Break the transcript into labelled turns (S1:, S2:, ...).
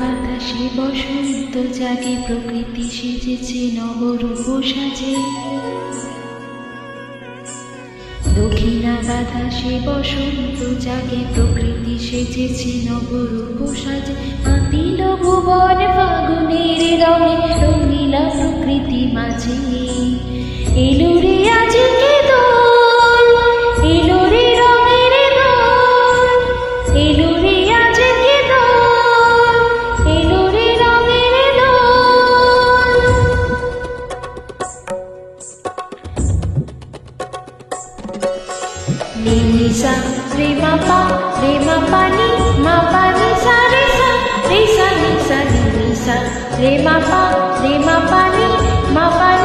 S1: বাতাসে বসন্ত জাগে, প্রকৃতি সেজেছে নবরূপ সাজে দক্ষিণা বাতাসে বসন্ত জাগে, প্রকৃতি সেজেছে নবরূপ সাজে মাতিল ভুবন ফাগুনের রঙে রঙিলা প্রকৃতি মাঝে। এলো রে శ్రీ మప శ్రీ మపని మపని సరి సరి సని సని స శ్రీ మప శ్రీ మపని మపని